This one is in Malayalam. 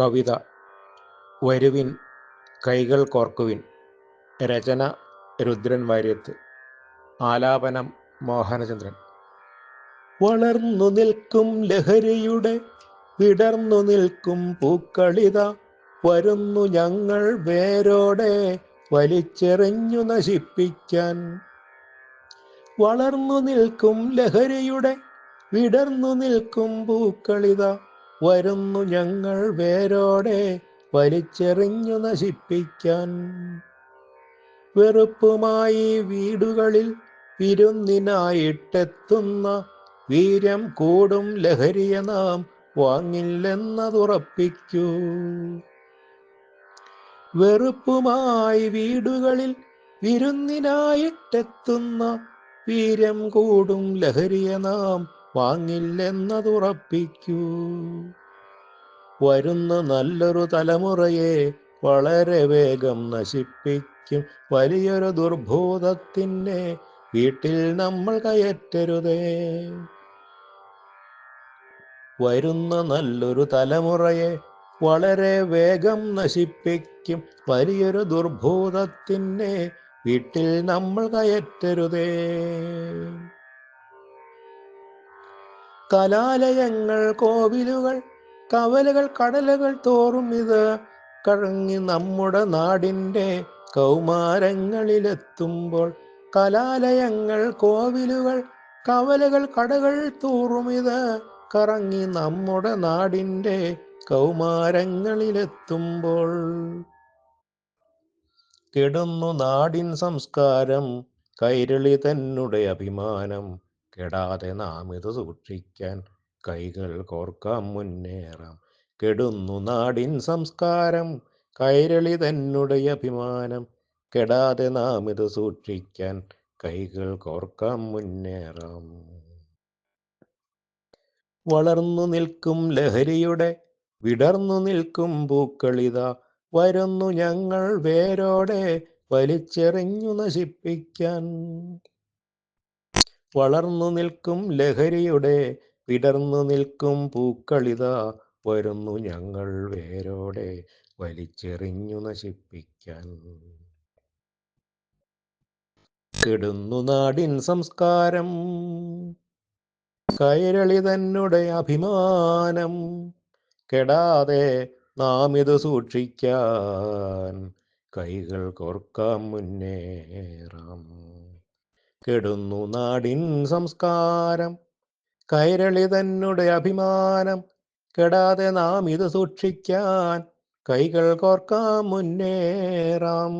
കവിത വരുവിൻ കൈകൾ കോർക്കുവിൻ രചന രുദ്രൻ വാര്യത്ത് ആലാപനം മോഹനചന്ദ്രൻ. വളർന്നു നിൽക്കും ലഹരിയുടെ വിടർന്നു നിൽക്കും പൂക്കളിത വരുന്നു ഞങ്ങൾ വേരോടെ വലിച്ചെറിഞ്ഞു നശിപ്പിക്കാൻ. വളർന്നു നിൽക്കും ലഹരിയുടെ വിടർന്നു നിൽക്കും പൂക്കളിത വരുന്നു ഞങ്ങൾ വേരോടെ വലിച്ചെറിഞ്ഞു നശിപ്പിക്കാൻ. വെറുപ്പുമായി വീടുകളിൽ വിരുന്നിനായിട്ടെത്തുന്ന വീര്യം കൂടും ലഹരിയ നാം വാങ്ങില്ലെന്നതുറപ്പിക്കൂ. വെറുപ്പുമായി വീടുകളിൽ വിരുന്നിനായിട്ടെത്തുന്ന വീര്യം കൂടും ലഹരിയ നാം വാങ്ങില്ലെന്നതുറപ്പിക്കൂ. വരുന്ന നല്ലൊരു തലമുറയെ വളരെ വേഗം നശിപ്പിക്കും. വലിയൊരു ദുർഭൂതത്തിന്റെ വീട്ടിൽ നമ്മൾ കയറ്റരുതേ. വരുന്ന നല്ലൊരു തലമുറയെ വളരെ വേഗം നശിപ്പിക്കും. വലിയൊരു ദുർഭൂതത്തിന്റെ വീട്ടിൽ നമ്മൾ കയറ്റരുതേ. കലാലയങ്ങൾ കോവിലുകൾ കവലകൾ കടലകൾ തോറും ഇത് കഴങ്ങി നമ്മുടെ നാടിന്റെ കൗമാരങ്ങളിലെത്തുമ്പോൾ കലാലയങ്ങൾ കോവിലുകൾ കവലകൾ കടകൾ തോറും ഇത് കറങ്ങി നമ്മുടെ നാടിന്റെ കൗമാരങ്ങളിലെത്തുമ്പോൾ. കെടുന്നു നാടിൻ സംസ്കാരം കൈരളി തന്നുടെ അഭിമാനം. കെടാതെ നാം ഇത് സൂക്ഷിക്കാൻ കൈകൾ കോർക്കാം മുന്നേറാം. കെടുന്നു നാടിൻ സംസ്കാരം കൈരളി തന്നുടേ അഭിമാനം. കെടാതെ നാം ഇത് സൂക്ഷിക്കാൻ കൈകൾ കോർക്കാം മുന്നേറാം. വളർന്നു നിൽക്കും ലഹരിയുടെ വിടർന്നു നിൽക്കും പൂക്കളിത. വരുന്നു ഞങ്ങൾ വേരോടെ വലിച്ചെറിഞ്ഞു നശിപ്പിക്കാൻ. വളർന്നു നിൽക്കും ലഹരിയുടെ വിടർന്നു നിൽക്കും പൂക്കളിത വരുന്നു ഞങ്ങൾ വേരോടെ വലിച്ചെറിഞ്ഞു നശിപ്പിക്കാൻ. കെടുന്നു നാടിൻ സംസ്കാരം കൈരളി തന്നെ അഭിമാനം. കെടാതെ നാം ഇത് സൂക്ഷിക്കാൻ കൈകൾ കോർക്കാം മുന്നേറാം. കെടുന്നു നാടിൻ സംസ്കാരം. കൈരളി തന്നെ അഭിമാനം. കെടാതെ നാം ഇത് സൂക്ഷിക്കാൻ കൈകൾ കോർക്കാം മുന്നേറാം.